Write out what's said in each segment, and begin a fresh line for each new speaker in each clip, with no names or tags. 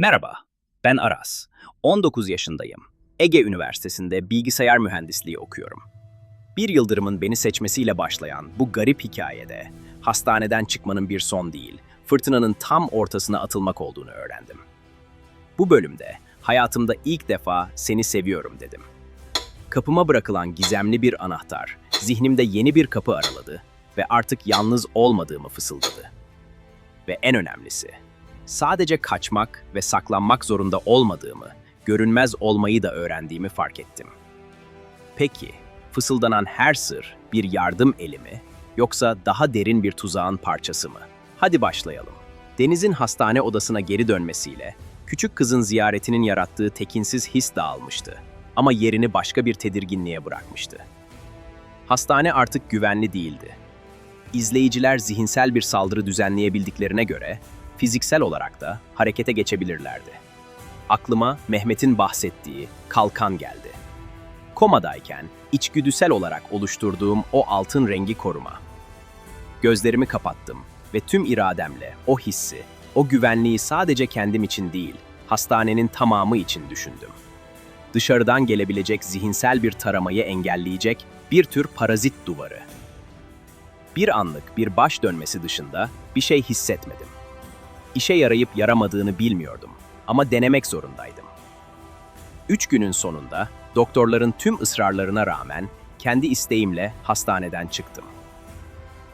Merhaba, ben Aras. 19 yaşındayım. Ege Üniversitesi'nde bilgisayar mühendisliği okuyorum. Bir yıldırımın beni seçmesiyle başlayan bu garip hikayede hastaneden çıkmanın bir son değil, fırtınanın tam ortasına atılmak olduğunu öğrendim. Bu bölümde hayatımda ilk defa seni seviyorum dedim. Kapıma bırakılan gizemli bir anahtar zihnimde yeni bir kapı araladı ve artık yalnız olmadığımı fısıldadı. Ve en önemlisi, sadece kaçmak ve saklanmak zorunda olmadığımı, görünmez olmayı da öğrendiğimi fark ettim. Peki, fısıldanan her sır bir yardım eli mi, yoksa daha derin bir tuzağın parçası mı? Hadi başlayalım. Deniz'in hastane odasına geri dönmesiyle, küçük kızın ziyaretinin yarattığı tekinsiz his dağılmıştı. Ama yerini başka bir tedirginliğe bırakmıştı. Hastane artık güvenli değildi. İzleyiciler zihinsel bir saldırı düzenleyebildiklerine göre, fiziksel olarak da harekete geçebilirlerdi. Aklıma Mehmet'in bahsettiği kalkan geldi. Komadayken içgüdüsel olarak oluşturduğum o altın rengi koruma. Gözlerimi kapattım ve tüm irademle o hissi, o güvenliği sadece kendim için değil, hastanenin tamamı için düşündüm. Dışarıdan gelebilecek zihinsel bir taramayı engelleyecek bir tür parazit duvarı. Bir anlık bir baş dönmesi dışında bir şey hissetmedim. İşe yarayıp yaramadığını bilmiyordum ama denemek zorundaydım. Üç günün sonunda doktorların tüm ısrarlarına rağmen kendi isteğimle hastaneden çıktım.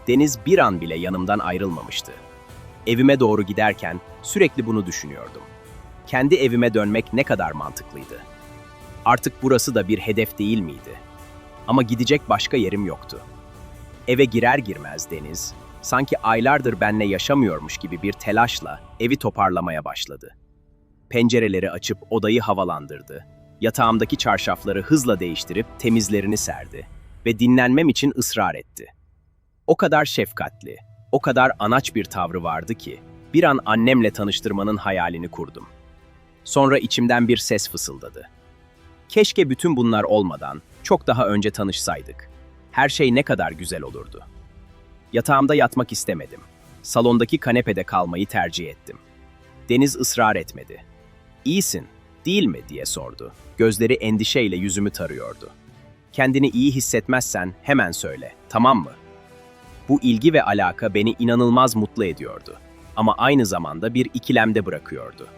Deniz bir an bile yanımdan ayrılmamıştı. Evime doğru giderken sürekli bunu düşünüyordum. Kendi evime dönmek ne kadar mantıklıydı. Artık burası da bir hedef değil miydi? Ama gidecek başka yerim yoktu. Eve girer girmez Deniz, sanki aylardır benle yaşamıyormuş gibi bir telaşla evi toparlamaya başladı. Pencereleri açıp odayı havalandırdı. Yatağımdaki çarşafları hızla değiştirip temizlerini serdi ve dinlenmem için ısrar etti. O kadar şefkatli, o kadar anaç bir tavrı vardı ki bir an annemle tanıştırmanın hayalini kurdum. Sonra içimden bir ses fısıldadı. Keşke bütün bunlar olmadan çok daha önce tanışsaydık. Her şey ne kadar güzel olurdu. Yatağımda yatmak istemedim. Salondaki kanepede kalmayı tercih ettim. Deniz ısrar etmedi. İyisin, değil mi diye sordu. Gözleri endişeyle yüzümü tarıyordu. Kendini iyi hissetmezsen hemen söyle, tamam mı? Bu ilgi ve alaka beni inanılmaz mutlu ediyordu. Ama aynı zamanda bir ikilemde bırakıyordu.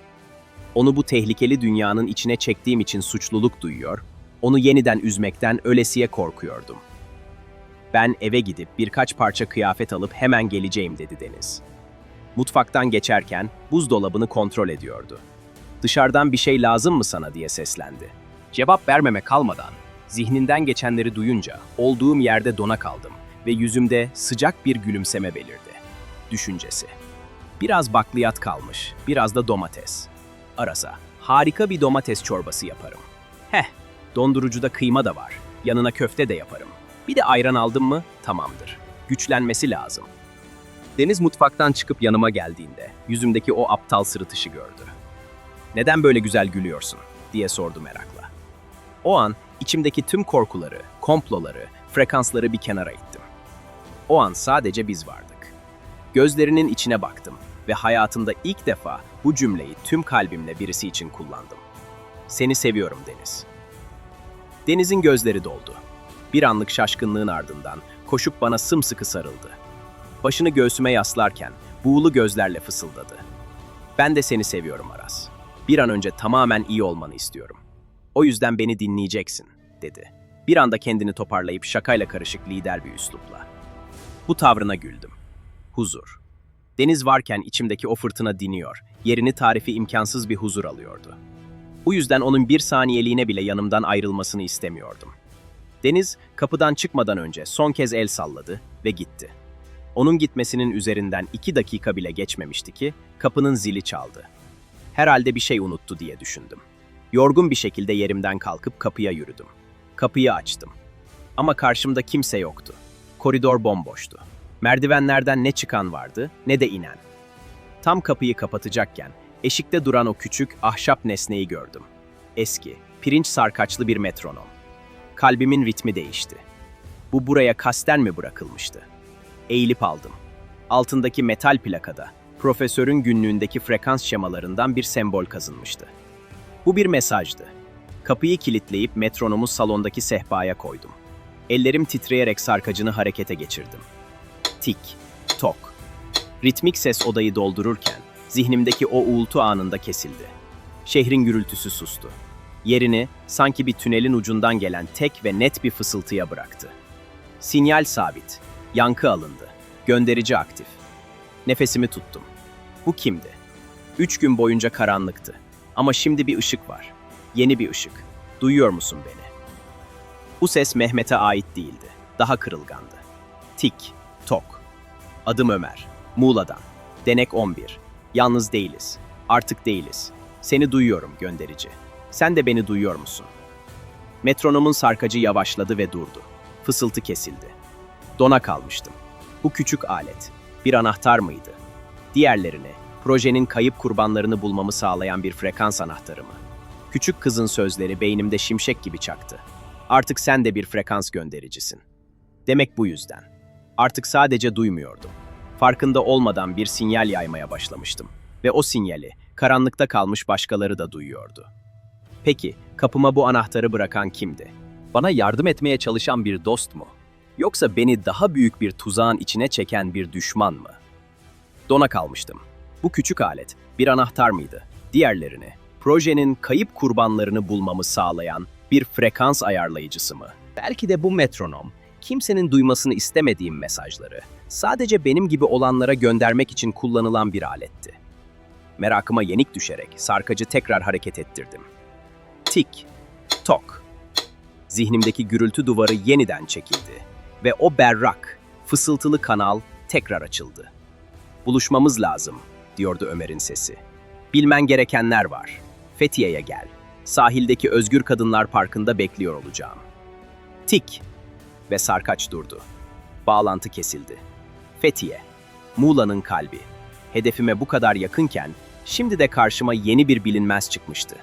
Onu bu tehlikeli dünyanın içine çektiğim için suçluluk duyuyor, onu yeniden üzmekten ölesiye korkuyordum. Ben eve gidip birkaç parça kıyafet alıp hemen geleceğim dedi Deniz. Mutfaktan geçerken buzdolabını kontrol ediyordu. Dışarıdan bir şey lazım mı sana diye seslendi. Cevap vermeme kalmadan zihninden geçenleri duyunca olduğum yerde dona kaldım ve yüzümde sıcak bir gülümseme belirdi. Düşüncesi. Biraz bakliyat kalmış, biraz da domates. Arasa, harika bir domates çorbası yaparım. Heh, dondurucuda kıyma da var. Yanına köfte de yaparım. Bir de ayran aldım mı tamamdır. Güçlenmesi lazım. Deniz mutfaktan çıkıp yanıma geldiğinde yüzümdeki o aptal sırıtışı gördü. Neden böyle güzel gülüyorsun diye sordu merakla. O an içimdeki tüm korkuları, komploları, frekansları bir kenara ittim. O an sadece biz vardık. Gözlerinin içine baktım ve hayatımda ilk defa bu cümleyi tüm kalbimle birisi için kullandım. Seni seviyorum Deniz. Deniz'in gözleri doldu. Bir anlık şaşkınlığın ardından koşup bana sımsıkı sarıldı. Başını göğsüme yaslarken buğulu gözlerle fısıldadı. Ben de seni seviyorum Aras. Bir an önce tamamen iyi olmanı istiyorum. O yüzden beni dinleyeceksin, dedi. Bir anda kendini toparlayıp şakayla karışık lider bir üslupla. Bu tavrına güldüm. Huzur. Deniz varken içimdeki o fırtına diniyor, yerini tarifi imkansız bir huzur alıyordu. Bu yüzden onun bir saniyeliğine bile yanımdan ayrılmasını istemiyordum. Deniz kapıdan çıkmadan önce son kez el salladı ve gitti. Onun gitmesinin üzerinden iki dakika bile geçmemişti ki kapının zili çaldı. Herhalde bir şey unuttu diye düşündüm. Yorgun bir şekilde yerimden kalkıp kapıya yürüdüm. Kapıyı açtım. Ama karşımda kimse yoktu. Koridor bomboştu. Merdivenlerden ne çıkan vardı ne de inen. Tam kapıyı kapatacakken eşikte duran o küçük ahşap nesneyi gördüm. Eski, pirinç sarkaçlı bir metronom. Kalbimin ritmi değişti. Bu buraya kasten mi bırakılmıştı? Eğilip aldım. Altındaki metal plakada profesörün günlüğündeki frekans şemalarından bir sembol kazınmıştı. Bu bir mesajdı. Kapıyı kilitleyip metronomu salondaki sehpaya koydum. Ellerim titreyerek sarkacını harekete geçirdim. Tik, tok. Ritmik ses odayı doldururken zihnimdeki o uğultu anında kesildi. Şehrin gürültüsü sustu. Yerini sanki bir tünelin ucundan gelen tek ve net bir fısıltıya bıraktı. Sinyal sabit, yankı alındı, gönderici aktif. Nefesimi tuttum. Bu kimdi? Üç gün boyunca karanlıktı. Ama şimdi bir ışık var. Yeni bir ışık. Duyuyor musun beni? Bu ses Mehmet'e ait değildi. Daha kırılgandı. Tik, tok. Adım Ömer. Muğla'dan. Denek 11. Yalnız değiliz. Artık değiliz. Seni duyuyorum gönderici. Sen de beni duyuyor musun? Metronomun sarkacı yavaşladı ve durdu. Fısıltı kesildi. Dona kalmıştım. Bu küçük alet bir anahtar mıydı? Diğerlerini, projenin kayıp kurbanlarını bulmamı sağlayan bir frekans anahtarı mı? Küçük kızın sözleri beynimde şimşek gibi çaktı. Artık sen de bir frekans göndericisin. Demek bu yüzden. Artık sadece duymuyordum. Farkında olmadan bir sinyal yaymaya başlamıştım. Ve o sinyali karanlıkta kalmış başkaları da duyuyordu. Peki, kapıma bu anahtarı bırakan kimdi? Bana yardım etmeye çalışan bir dost mu? Yoksa beni daha büyük bir tuzağın içine çeken bir düşman mı? Dona kalmıştım. Bu küçük alet bir anahtar mıydı? Diğerlerini, projenin kayıp kurbanlarını bulmamı sağlayan bir frekans ayarlayıcısı mı? Belki de bu metronom, kimsenin duymasını istemediğim mesajları sadece benim gibi olanlara göndermek için kullanılan bir aletti. Merakıma yenik düşerek sarkacı tekrar hareket ettirdim. Tik, tok. Zihnimdeki gürültü duvarı yeniden çekildi ve o berrak, fısıltılı kanal tekrar açıldı. Buluşmamız lazım, diyordu Ömer'in sesi. Bilmen gerekenler var. Fethiye'ye gel. Sahildeki Özgür Kadınlar Parkı'nda bekliyor olacağım. Tik. Ve sarkaç durdu. Bağlantı kesildi. Fethiye. Muğla'nın kalbi. Hedefime bu kadar yakınken şimdi de karşıma yeni bir bilinmez çıkmıştı.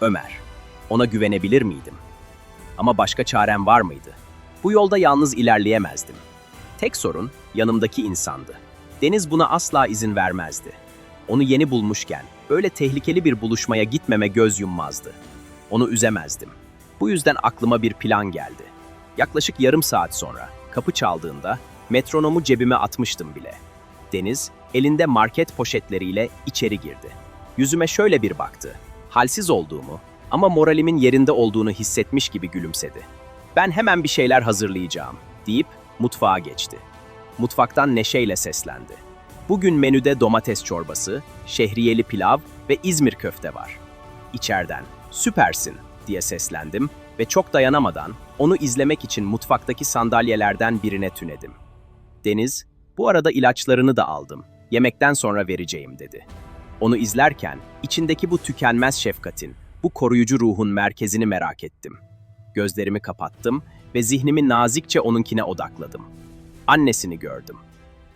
Ömer. Ona güvenebilir miydim? Ama başka çarem var mıydı? Bu yolda yalnız ilerleyemezdim. Tek sorun yanımdaki insandı. Deniz buna asla izin vermezdi. Onu yeni bulmuşken böyle tehlikeli bir buluşmaya gitmeme göz yummazdı. Onu üzemezdim. Bu yüzden aklıma bir plan geldi. Yaklaşık yarım saat sonra kapı çaldığında metronomu cebime atmıştım bile. Deniz elinde market poşetleriyle içeri girdi. Yüzüme şöyle bir baktı. Halsiz olduğumu ama moralimin yerinde olduğunu hissetmiş gibi gülümsedi. Ben hemen bir şeyler hazırlayacağım deyip mutfağa geçti. Mutfaktan neşeyle seslendi. Bugün menüde domates çorbası, şehriyeli pilav ve İzmir köfte var. İçeriden süpersin diye seslendim ve çok dayanamadan onu izlemek için mutfaktaki sandalyelerden birine tünedim. Deniz, bu arada ilaçlarını da aldım. Yemekten sonra vereceğim dedi. Onu izlerken içindeki bu tükenmez şefkatin, bu koruyucu ruhun merkezini merak ettim. Gözlerimi kapattım ve zihnimi nazikçe onunkine odakladım. Annesini gördüm.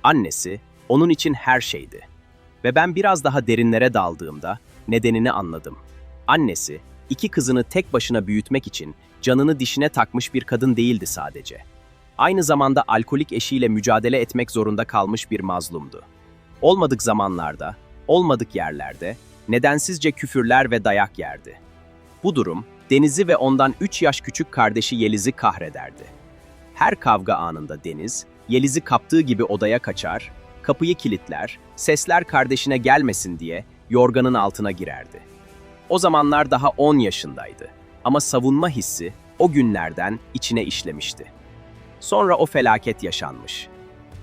Annesi onun için her şeydi. Ve ben biraz daha derinlere daldığımda nedenini anladım. Annesi iki kızını tek başına büyütmek için canını dişine takmış bir kadın değildi sadece. Aynı zamanda alkolik eşiyle mücadele etmek zorunda kalmış bir mazlumdu. Olmadık zamanlarda, olmadık yerlerde nedensizce küfürler ve dayak yerdi. Bu durum Deniz'i ve ondan 3 yaş küçük kardeşi Yeliz'i kahrederdi. Her kavga anında Deniz, Yeliz'i kaptığı gibi odaya kaçar, kapıyı kilitler, sesler kardeşine gelmesin diye yorganın altına girerdi. O zamanlar daha 10 yaşındaydı ama savunma hissi o günlerden içine işlemişti. Sonra o felaket yaşanmış.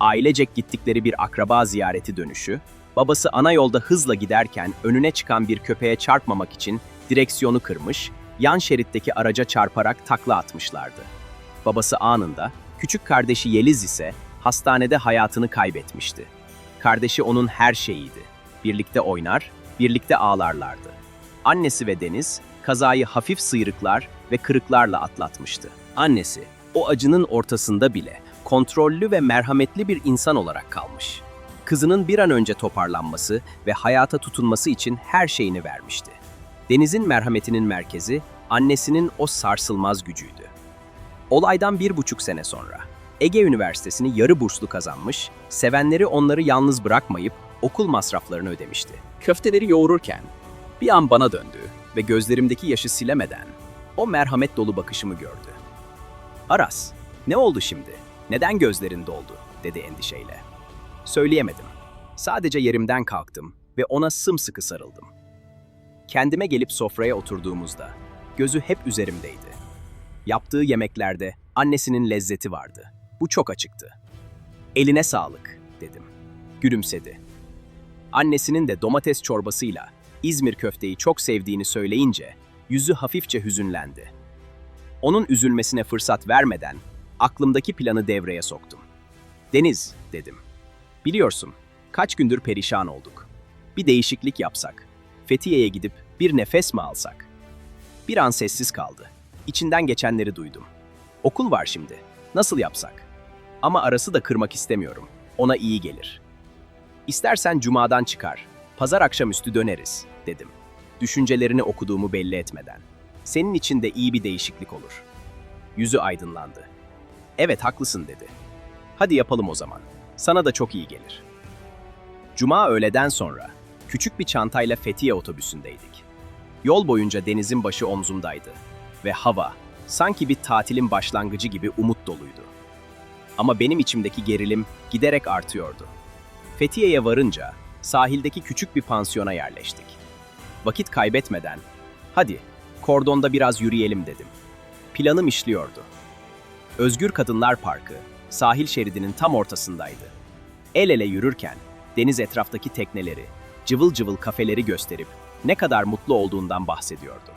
Ailecek gittikleri bir akraba ziyareti dönüşü, babası ana yolda hızla giderken önüne çıkan bir köpeğe çarpmamak için direksiyonu kırmış, yan şeritteki araca çarparak takla atmışlardı. Babası anında, küçük kardeşi Yeliz ise hastanede hayatını kaybetmişti. Kardeşi onun her şeyiydi. Birlikte oynar, birlikte ağlarlardı. Annesi ve Deniz kazayı hafif sıyrıklar ve kırıklarla atlatmıştı. Annesi o acının ortasında bile kontrollü ve merhametli bir insan olarak kalmış. Kızının bir an önce toparlanması ve hayata tutunması için her şeyini vermişti. Deniz'in merhametinin merkezi annesinin o sarsılmaz gücüydü. Olaydan bir buçuk sene sonra Ege Üniversitesi'ni yarı burslu kazanmış, sevenleri onları yalnız bırakmayıp okul masraflarını ödemişti. Köfteleri yoğururken bir an bana döndü ve gözlerimdeki yaşı silemeden o merhamet dolu bakışımı gördü. Aras, ne oldu şimdi? Neden gözlerin doldu? dedi endişeyle. Söyleyemedim. Sadece yerimden kalktım ve ona sımsıkı sarıldım. Kendime gelip sofraya oturduğumuzda gözü hep üzerimdeydi. Yaptığı yemeklerde annesinin lezzeti vardı. Bu çok açıktı. Eline sağlık, dedim. Gülümsedi. Annesinin de domates çorbasıyla İzmir köfteyi çok sevdiğini söyleyince yüzü hafifçe hüzünlendi. Onun üzülmesine fırsat vermeden aklımdaki planı devreye soktum. Deniz, dedim. Biliyorsun, kaç gündür perişan olduk. Bir değişiklik yapsak. Fethiye'ye gidip bir nefes mi alsak? Bir an sessiz kaldı. İçinden geçenleri duydum. Okul var şimdi. Nasıl yapsak? Ama arası da kırmak istemiyorum. Ona iyi gelir. İstersen cumadan çıkar. Pazar akşamüstü döneriz, dedim. Düşüncelerini okuduğumu belli etmeden. Senin için de iyi bir değişiklik olur. Yüzü aydınlandı. Evet haklısın dedi. Hadi yapalım o zaman. Sana da çok iyi gelir. Cuma öğleden sonra küçük bir çantayla Fethiye otobüsündeydik. Yol boyunca denizin başı omzumdaydı ve hava sanki bir tatilin başlangıcı gibi umut doluydu. Ama benim içimdeki gerilim giderek artıyordu. Fethiye'ye varınca sahildeki küçük bir pansiyona yerleştik. Vakit kaybetmeden, hadi kordonda biraz yürüyelim dedim. Planım işliyordu. Özgür Kadınlar Parkı, sahil şeridinin tam ortasındaydı. El ele yürürken, deniz etraftaki tekneleri, cıvıl cıvıl kafeleri gösterip ne kadar mutlu olduğundan bahsediyordu.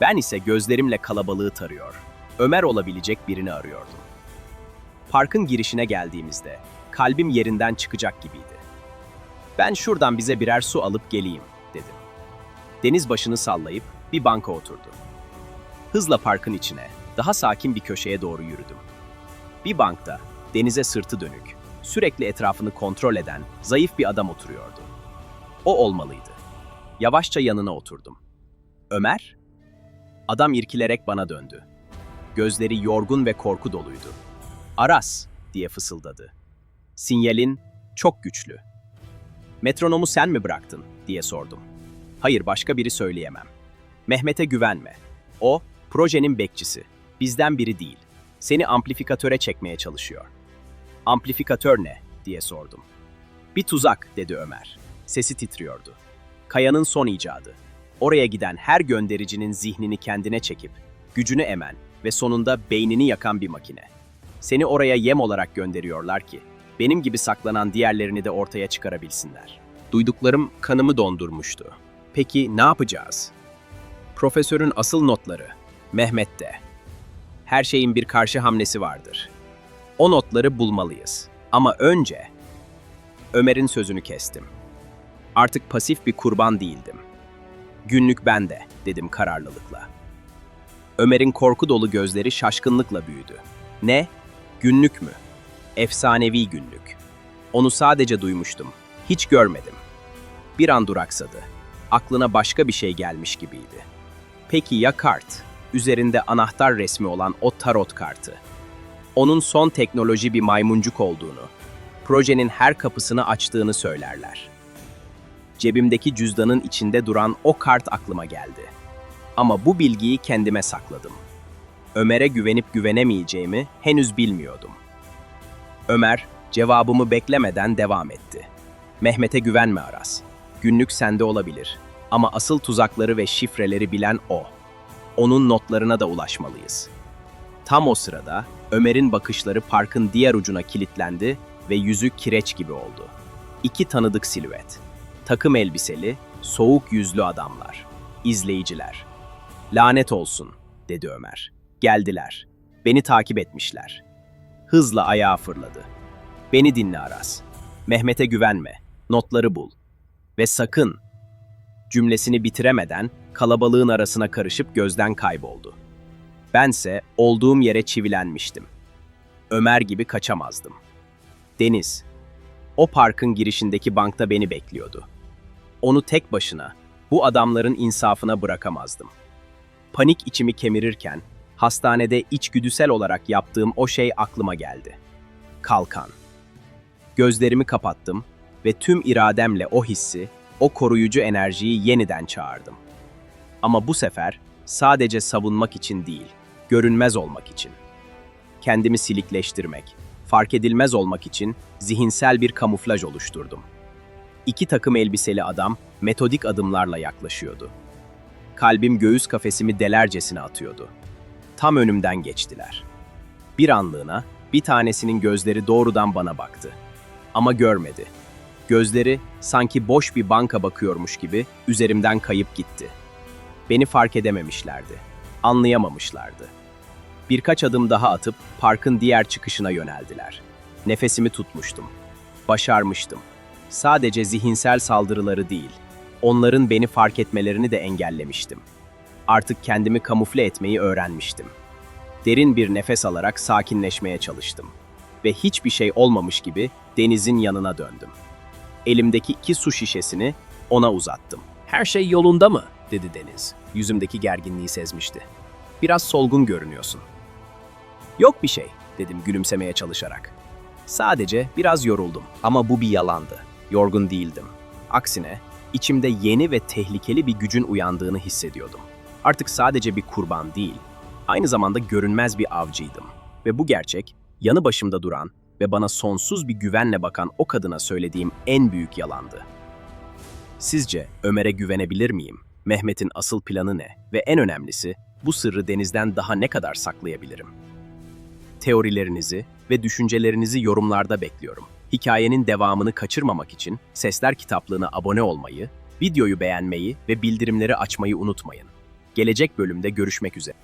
Ben ise gözlerimle kalabalığı tarıyor, Ömer olabilecek birini arıyordum. Parkın girişine geldiğimizde kalbim yerinden çıkacak gibiydi. Ben şuradan bize birer su alıp geleyim, dedim. Deniz başını sallayıp bir banka oturdu. Hızla parkın içine, daha sakin bir köşeye doğru yürüdüm. Bir bankta, denize sırtı dönük, sürekli etrafını kontrol eden zayıf bir adam oturuyordu. O olmalıydı. Yavaşça yanına oturdum. Ömer? Adam irkilerek bana döndü. Gözleri yorgun ve korku doluydu. Aras, diye fısıldadı. Sinyalin çok güçlü. Metronomu sen mi bıraktın, diye sordum. Hayır, başka biri söyleyemem. Mehmet'e güvenme. O, projenin bekçisi. Bizden biri değil. Seni amplifikatöre çekmeye çalışıyor. Amplifikatör ne, diye sordum. Bir tuzak, dedi Ömer. Sesi titriyordu. Kaya'nın son icadı. Oraya giden her göndericinin zihnini kendine çekip, gücünü emen ve sonunda beynini yakan bir makine. Seni oraya yem olarak gönderiyorlar ki, benim gibi saklanan diğerlerini de ortaya çıkarabilsinler. Duyduklarım kanımı dondurmuştu. Peki ne yapacağız? Profesörün asıl notları, Mehmet'te. Her şeyin bir karşı hamlesi vardır. O notları bulmalıyız. Ama önce... Ömer'in sözünü kestim. Artık pasif bir kurban değildim. Günlük bende, dedim kararlılıkla. Ömer'in korku dolu gözleri şaşkınlıkla büyüdü. Ne? Günlük mü? Efsanevi günlük. Onu sadece duymuştum. Hiç görmedim. Bir an duraksadı. Aklına başka bir şey gelmiş gibiydi. Peki ya kart? Üzerinde anahtar resmi olan o tarot kartı. Onun son teknoloji bir maymuncuk olduğunu, projenin her kapısını açtığını söylerler. Cebimdeki cüzdanın içinde duran o kart aklıma geldi. Ama bu bilgiyi kendime sakladım. Ömer'e güvenip güvenemeyeceğimi henüz bilmiyordum. Ömer cevabımı beklemeden devam etti. Mehmet'e güvenme Aras. Günlük sende olabilir ama asıl tuzakları ve şifreleri bilen o. Onun notlarına da ulaşmalıyız. Tam o sırada Ömer'in bakışları parkın diğer ucuna kilitlendi ve yüzü kireç gibi oldu. İki tanıdık silüet. Takım elbiseli, soğuk yüzlü adamlar. İzleyiciler. Lanet olsun, dedi Ömer. Geldiler. Beni takip etmişler. Hızla ayağa fırladı. Beni dinle Aras. Mehmet'e güvenme. Notları bul. Ve sakın. Cümlesini bitiremeden kalabalığın arasına karışıp gözden kayboldu. Bense olduğum yere çivilenmiştim. Ömer gibi kaçamazdım. Deniz. O parkın girişindeki bankta beni bekliyordu. Onu tek başına, bu adamların insafına bırakamazdım. Panik içimi kemirirken, hastanede içgüdüsel olarak yaptığım o şey aklıma geldi. Kalkan. Gözlerimi kapattım ve tüm irademle o hissi, o koruyucu enerjiyi yeniden çağırdım. Ama bu sefer sadece savunmak için değil, görünmez olmak için. Kendimi silikleştirmek, fark edilmez olmak için zihinsel bir kamuflaj oluşturdum. İki takım elbiseli adam metodik adımlarla yaklaşıyordu. Kalbim göğüs kafesimi delercesine atıyordu. Tam önümden geçtiler. Bir anlığına bir tanesinin gözleri doğrudan bana baktı. Ama görmedi. Gözleri sanki boş bir banka bakıyormuş gibi üzerimden kayıp gitti. Beni fark edememişlerdi. Anlayamamışlardı. Birkaç adım daha atıp parkın diğer çıkışına yöneldiler. Nefesimi tutmuştum. Başarmıştım. Sadece zihinsel saldırıları değil, onların beni fark etmelerini de engellemiştim. Artık kendimi kamufle etmeyi öğrenmiştim. Derin bir nefes alarak sakinleşmeye çalıştım. Ve hiçbir şey olmamış gibi denizin yanına döndüm. Elimdeki iki su şişesini ona uzattım. Her şey yolunda mı? dedi Deniz. Yüzümdeki gerginliği sezmişti. Biraz solgun görünüyorsun. Yok bir şey, dedim gülümsemeye çalışarak. Sadece biraz yoruldum ama bu bir yalandı. Yorgun değildim. Aksine içimde yeni ve tehlikeli bir gücün uyandığını hissediyordum. Artık sadece bir kurban değil, aynı zamanda görünmez bir avcıydım. Ve bu gerçek, yanı başımda duran ve bana sonsuz bir güvenle bakan o kadına söylediğim en büyük yalandı. Sizce Ömer'e güvenebilir miyim? Mehmet'in asıl planı ne? Ve en önemlisi, bu sırrı denizden daha ne kadar saklayabilirim? Teorilerinizi ve düşüncelerinizi yorumlarda bekliyorum. Hikayenin devamını kaçırmamak için Sesler kitaplığına abone olmayı, videoyu beğenmeyi ve bildirimleri açmayı unutmayın. Gelecek bölümde görüşmek üzere.